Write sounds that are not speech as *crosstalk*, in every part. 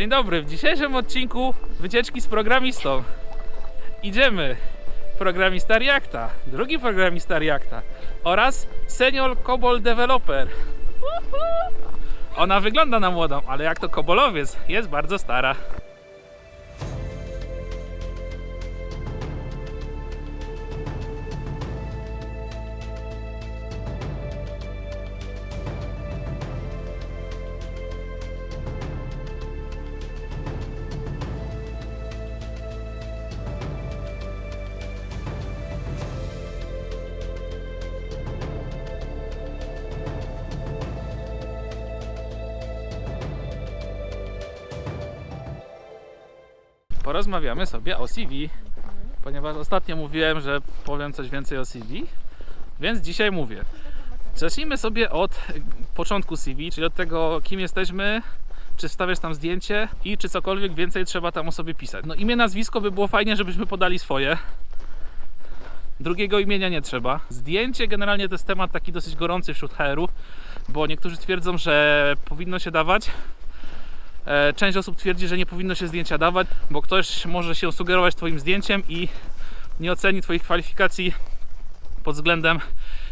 Dzień dobry, w dzisiejszym odcinku wycieczki z programistą. Idziemy. Programista Reacta, drugi programista Reacta oraz senior COBOL developer. Ona wygląda na młodą, ale jak to kobolowiec, jest bardzo stara. Porozmawiamy sobie o CV. Ponieważ ostatnio mówiłem, że powiem coś więcej o CV, więc dzisiaj mówię. Zacznijmy sobie od początku CV, czyli od tego, kim jesteśmy, czy wstawiasz tam zdjęcie i czy cokolwiek więcej trzeba tam o sobie pisać. No imię, nazwisko by było fajnie, żebyśmy podali swoje. Drugiego imienia nie trzeba. Zdjęcie generalnie to jest temat taki dosyć gorący wśród HR-u, bo niektórzy twierdzą, że powinno się dawać, Część osób twierdzi, że nie powinno się zdjęcia dawać, bo ktoś może się sugerować Twoim zdjęciem i nie oceni Twoich kwalifikacji pod względem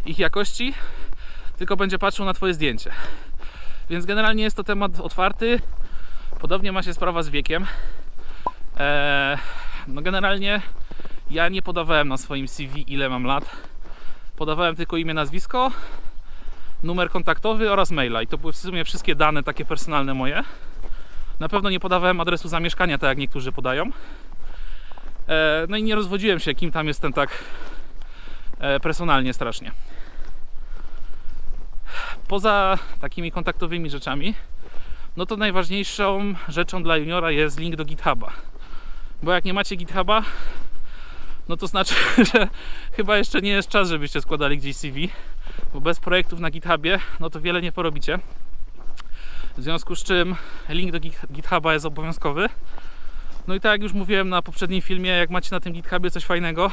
ich jakości, tylko będzie patrzył na Twoje zdjęcie. Więc generalnie jest to temat otwarty. Podobnie ma się sprawa z wiekiem. E, no generalnie ja nie podawałem na swoim CV ile mam lat. Podawałem tylko imię, nazwisko, numer kontaktowy oraz maila. I to były w sumie wszystkie dane takie personalne moje. Na pewno nie podawałem adresu zamieszkania, tak jak niektórzy podają. E, No i nie rozwodziłem się, kim tam jestem tak e, personalnie strasznie. Poza takimi kontaktowymi rzeczami, no to najważniejszą rzeczą dla juniora jest link do GitHuba. Bo jak nie macie GitHuba, no to znaczy, *laughs* że chyba jeszcze nie jest czas, żebyście składali gdzieś CV, bo bez projektów na GitHubie, no to wiele nie porobicie. W związku z czym link do Git- GitHuba jest obowiązkowy. No i tak jak już mówiłem na poprzednim filmie, jak macie na tym GitHubie coś fajnego,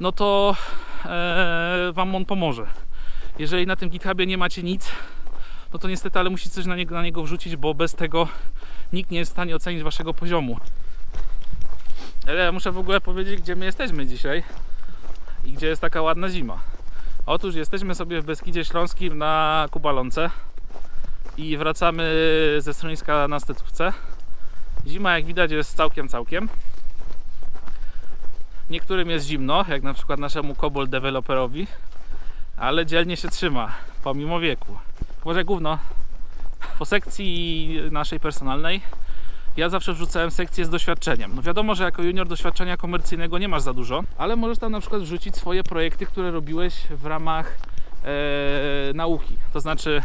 no to e, Wam on pomoże. Jeżeli na tym GitHubie nie macie nic, no to niestety, ale musicie coś na niego, na niego wrzucić, bo bez tego nikt nie jest w stanie ocenić Waszego poziomu. Ale ja muszę w ogóle powiedzieć, gdzie my jesteśmy dzisiaj i gdzie jest taka ładna zima. Otóż jesteśmy sobie w Beskidzie Śląskim na Kubalonce i wracamy ze schroniska na Stetówce. Zima, jak widać, jest całkiem, całkiem. Niektórym jest zimno, jak na przykład naszemu Cobol deweloperowi, ale dzielnie się trzyma, pomimo wieku. Może gówno. Po sekcji naszej personalnej ja zawsze wrzucałem sekcję z doświadczeniem. No wiadomo, że jako junior doświadczenia komercyjnego nie masz za dużo, ale możesz tam na przykład wrzucić swoje projekty, które robiłeś w ramach e, nauki. To znaczy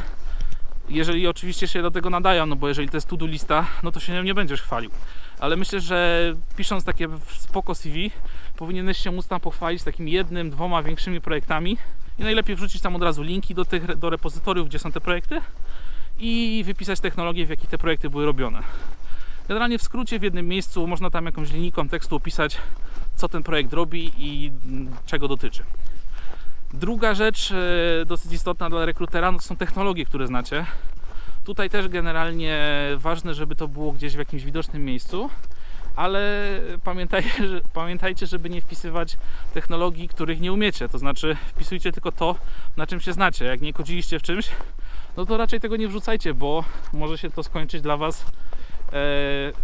jeżeli oczywiście się do tego nadają, no bo jeżeli to jest to-do lista, no to się nią nie będziesz chwalił. Ale myślę, że pisząc takie spoko CV, powinieneś się móc tam pochwalić takim jednym, dwoma większymi projektami i najlepiej wrzucić tam od razu linki do tych do repozytoriów, gdzie są te projekty i wypisać technologię, w jakich te projekty były robione. Generalnie w skrócie w jednym miejscu można tam jakąś linijką tekstu opisać, co ten projekt robi i mm, czego dotyczy. Druga rzecz e, dosyć istotna dla rekrutera no to są technologie, które znacie. Tutaj też generalnie ważne, żeby to było gdzieś w jakimś widocznym miejscu, ale pamiętajcie, *laughs* że, pamiętajcie, żeby nie wpisywać technologii, których nie umiecie. To znaczy wpisujcie tylko to, na czym się znacie. Jak nie kodziliście w czymś, no to raczej tego nie wrzucajcie, bo może się to skończyć dla Was e,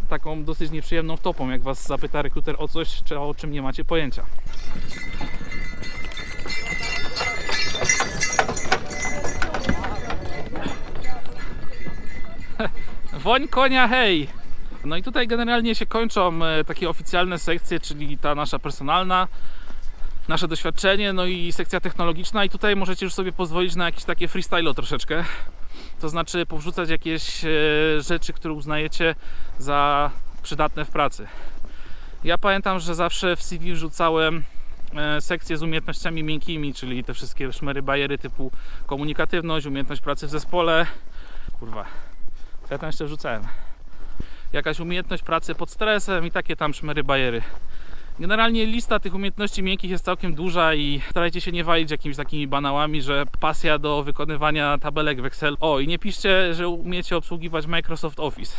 taką dosyć nieprzyjemną wtopą, jak Was zapyta rekruter o coś, czy o czym nie macie pojęcia. *laughs* Woń konia, hej! No i tutaj generalnie się kończą e, takie oficjalne sekcje, czyli ta nasza personalna, nasze doświadczenie, no i sekcja technologiczna i tutaj możecie już sobie pozwolić na jakieś takie freestyle troszeczkę. To znaczy powrzucać jakieś e, rzeczy, które uznajecie za przydatne w pracy. Ja pamiętam, że zawsze w CV wrzucałem e, sekcję z umiejętnościami miękkimi, czyli te wszystkie szmery bajery typu komunikatywność, umiejętność pracy w zespole. Kurwa, ja tam jeszcze wrzucałem? Jakaś umiejętność pracy pod stresem i takie tam szmery bajery. Generalnie lista tych umiejętności miękkich jest całkiem duża i starajcie się nie walić jakimiś takimi banałami, że pasja do wykonywania tabelek w Excel. O, i nie piszcie, że umiecie obsługiwać Microsoft Office.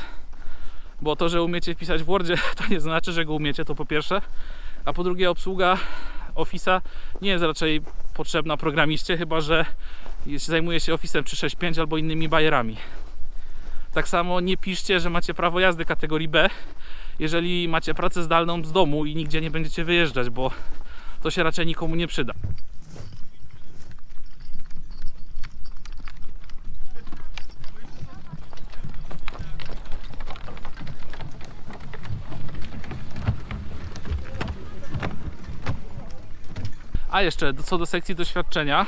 Bo to, że umiecie wpisać w Wordzie, *laughs* to nie znaczy, że go umiecie, to po pierwsze. A po drugie, obsługa Office'a nie jest raczej potrzebna programiście, chyba że zajmuje się Office'em 365 albo innymi bajerami. Tak samo nie piszcie, że macie prawo jazdy kategorii B, jeżeli macie pracę zdalną z domu i nigdzie nie będziecie wyjeżdżać, bo to się raczej nikomu nie przyda. A jeszcze co do sekcji doświadczenia,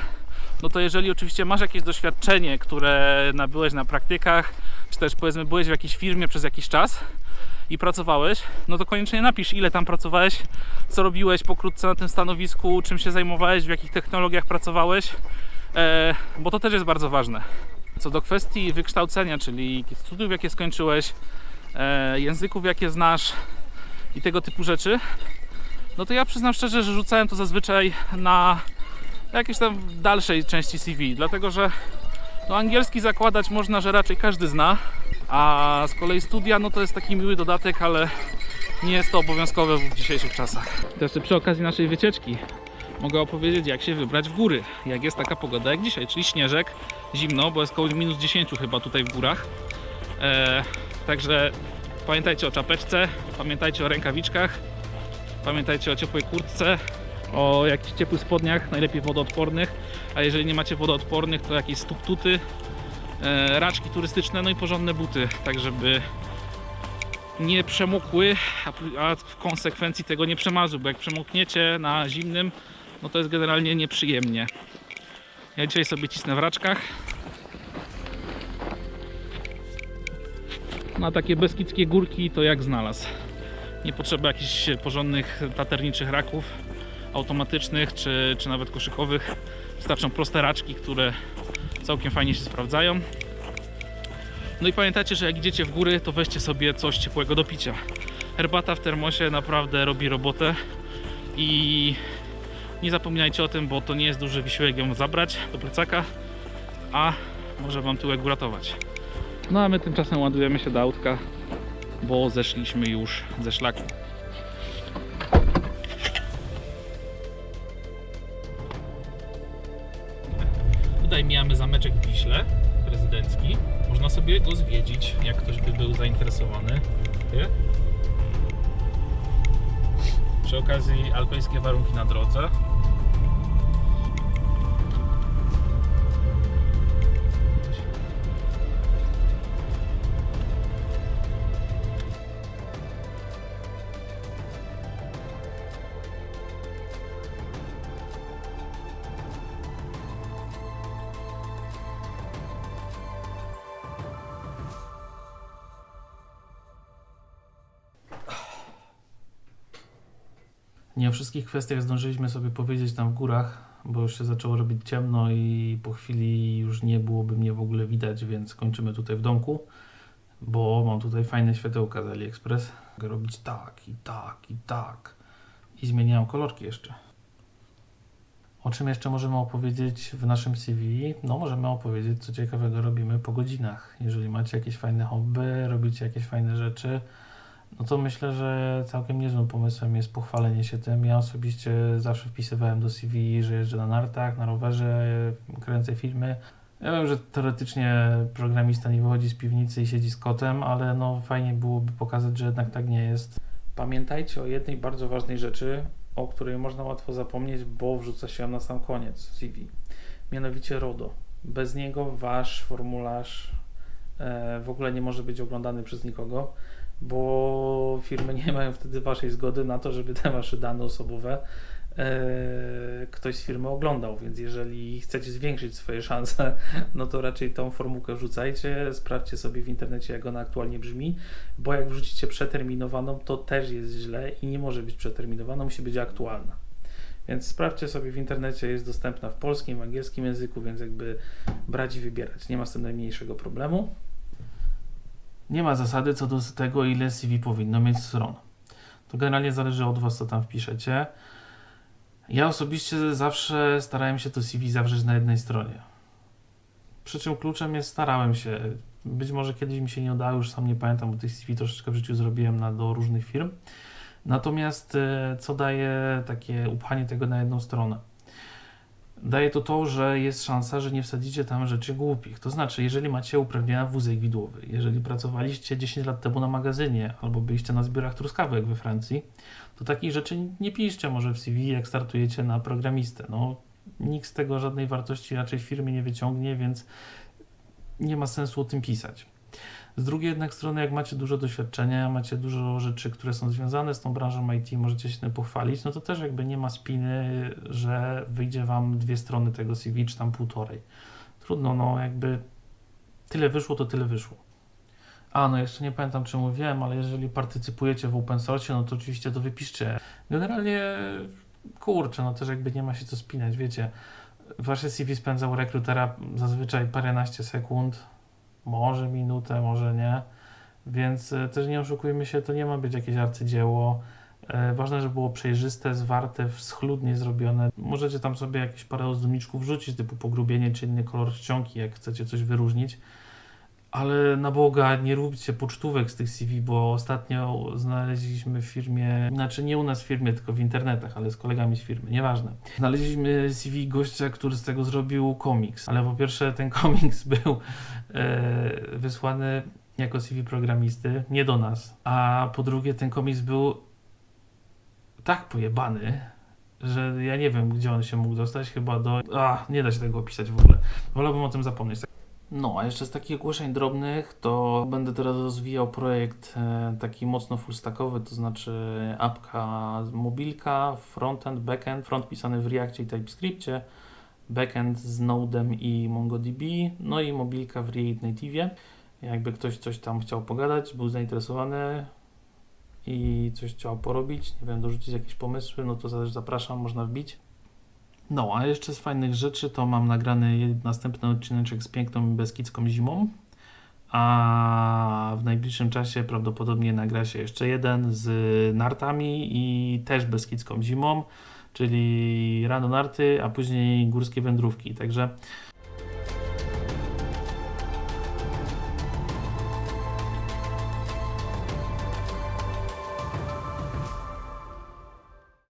no to jeżeli oczywiście masz jakieś doświadczenie, które nabyłeś na praktykach, czy też powiedzmy byłeś w jakiejś firmie przez jakiś czas i pracowałeś, no to koniecznie napisz ile tam pracowałeś, co robiłeś pokrótce na tym stanowisku, czym się zajmowałeś, w jakich technologiach pracowałeś, e, bo to też jest bardzo ważne. Co do kwestii wykształcenia, czyli studiów jakie skończyłeś, e, języków jakie znasz i tego typu rzeczy, no to ja przyznam szczerze, że rzucałem to zazwyczaj na jakiejś tam dalszej części CV, dlatego że no angielski zakładać można, że raczej każdy zna, a z kolei studia no to jest taki miły dodatek, ale nie jest to obowiązkowe w dzisiejszych czasach. To jeszcze przy okazji naszej wycieczki mogę opowiedzieć jak się wybrać w góry, jak jest taka pogoda jak dzisiaj, czyli śnieżek, zimno, bo jest około minus 10 chyba tutaj w górach. E, także pamiętajcie o czapeczce, pamiętajcie o rękawiczkach, Pamiętajcie o ciepłej kurtce, o jakichś ciepłych spodniach, najlepiej wodoodpornych, a jeżeli nie macie wodoodpornych, to jakieś stuptuty, e, raczki turystyczne, no i porządne buty, tak żeby nie przemokły, a w konsekwencji tego nie przemarzły, bo jak przemokniecie na zimnym, no to jest generalnie nieprzyjemnie. Ja dzisiaj sobie cisnę w raczkach. Na takie beskidzkie górki to jak znalazł nie potrzeba jakichś porządnych taterniczych raków automatycznych czy, czy nawet koszykowych. Wystarczą proste raczki, które całkiem fajnie się sprawdzają. No i pamiętajcie, że jak idziecie w góry, to weźcie sobie coś ciepłego do picia. Herbata w termosie naprawdę robi robotę i nie zapominajcie o tym, bo to nie jest duży wysiłek ją zabrać do plecaka, a może Wam tyłek uratować. No a my tymczasem ładujemy się do autka bo zeszliśmy już ze szlaku. Sobie go zwiedzić, jak ktoś by był zainteresowany. Nie? Przy okazji alpejskie warunki na drodze. Nie o wszystkich kwestiach zdążyliśmy sobie powiedzieć tam w górach, bo już się zaczęło robić ciemno i po chwili już nie byłoby mnie w ogóle widać, więc kończymy tutaj w domku, bo mam tutaj fajne światełka z AliExpress. Mogę robić tak i tak i tak i zmieniałem kolorki jeszcze. O czym jeszcze możemy opowiedzieć w naszym CV? No, możemy opowiedzieć, co ciekawego robimy po godzinach. Jeżeli macie jakieś fajne hobby, robicie jakieś fajne rzeczy, no to myślę, że całkiem niezłym pomysłem jest pochwalenie się tym. Ja osobiście zawsze wpisywałem do CV, że jeżdżę na nartach, na rowerze, kręcę filmy. Ja wiem, że teoretycznie programista nie wychodzi z piwnicy i siedzi z kotem, ale no fajnie byłoby pokazać, że jednak tak nie jest. Pamiętajcie o jednej bardzo ważnej rzeczy, o której można łatwo zapomnieć, bo wrzuca się ją na sam koniec CV. Mianowicie RODO. Bez niego wasz formularz e, w ogóle nie może być oglądany przez nikogo bo firmy nie mają wtedy waszej zgody na to, żeby te wasze dane osobowe e, ktoś z firmy oglądał, więc jeżeli chcecie zwiększyć swoje szanse, no to raczej tą formułkę wrzucajcie, sprawdźcie sobie w internecie jak ona aktualnie brzmi, bo jak wrzucicie przeterminowaną, to też jest źle i nie może być przeterminowana, musi być aktualna. Więc sprawdźcie sobie w internecie, jest dostępna w polskim, w angielskim języku, więc jakby brać i wybierać. Nie ma z tym najmniejszego problemu. Nie ma zasady co do tego, ile CV powinno mieć stron. To generalnie zależy od Was, co tam wpiszecie. Ja osobiście zawsze starałem się to CV zawrzeć na jednej stronie. Przy czym kluczem jest starałem się. Być może kiedyś mi się nie udało, już sam nie pamiętam, bo tych CV troszeczkę w życiu zrobiłem na, do różnych firm. Natomiast e, co daje takie upchanie tego na jedną stronę? Daje to to, że jest szansa, że nie wsadzicie tam rzeczy głupich. To znaczy, jeżeli macie uprawnienia wózek widłowy, jeżeli pracowaliście 10 lat temu na magazynie albo byliście na zbiorach truskawek we Francji, to takich rzeczy nie piszcie może w CV, jak startujecie na programistę. No, nikt z tego żadnej wartości raczej firmie nie wyciągnie, więc nie ma sensu o tym pisać. Z drugiej jednak strony, jak macie dużo doświadczenia, macie dużo rzeczy, które są związane z tą branżą IT, możecie się tym pochwalić, no to też jakby nie ma spiny, że wyjdzie wam dwie strony tego CV, czy tam półtorej. Trudno, no jakby tyle wyszło, to tyle wyszło. A, no jeszcze nie pamiętam, czy mówiłem, ale jeżeli partycypujecie w open source, no to oczywiście to wypiszcie. Generalnie, kurczę, no też jakby nie ma się co spinać, wiecie. Wasze CV spędza u rekrutera zazwyczaj paręnaście sekund, może minutę, może nie. Więc e, też nie oszukujmy się, to nie ma być jakieś arcydzieło. E, Ważne, żeby było przejrzyste, zwarte, schludnie zrobione. Możecie tam sobie jakieś parę ozdobniczków wrzucić, typu pogrubienie czy inny kolor czcionki, jak chcecie coś wyróżnić. Ale na Boga, nie róbcie pocztówek z tych CV, bo ostatnio znaleźliśmy w firmie, znaczy nie u nas w firmie, tylko w internetach, ale z kolegami z firmy, nieważne. Znaleźliśmy CV gościa, który z tego zrobił komiks, ale po pierwsze ten *laughs* komiks był e, wysłany jako CV programisty, nie do nas, a po drugie ten komiks był tak pojebany, że ja nie wiem, gdzie on się mógł dostać, chyba do... A, nie da się tego opisać w ogóle. Wolałbym o tym zapomnieć. No, a jeszcze z takich ogłoszeń drobnych, to będę teraz rozwijał projekt e, taki mocno fullstackowy, to znaczy apka mobilka, frontend, backend, front pisany w Reactie i TypeScriptie, backend z Node'em i MongoDB, no i mobilka w React Native. Jakby ktoś coś tam chciał pogadać, był zainteresowany i coś chciał porobić, nie wiem, dorzucić jakieś pomysły, no to też zapraszam, można wbić. No, a jeszcze z fajnych rzeczy to mam nagrany następny odcineczek z piękną beskidzką zimą, a w najbliższym czasie prawdopodobnie nagra się jeszcze jeden z nartami i też beskidzką zimą, czyli rano narty, a później górskie wędrówki. Także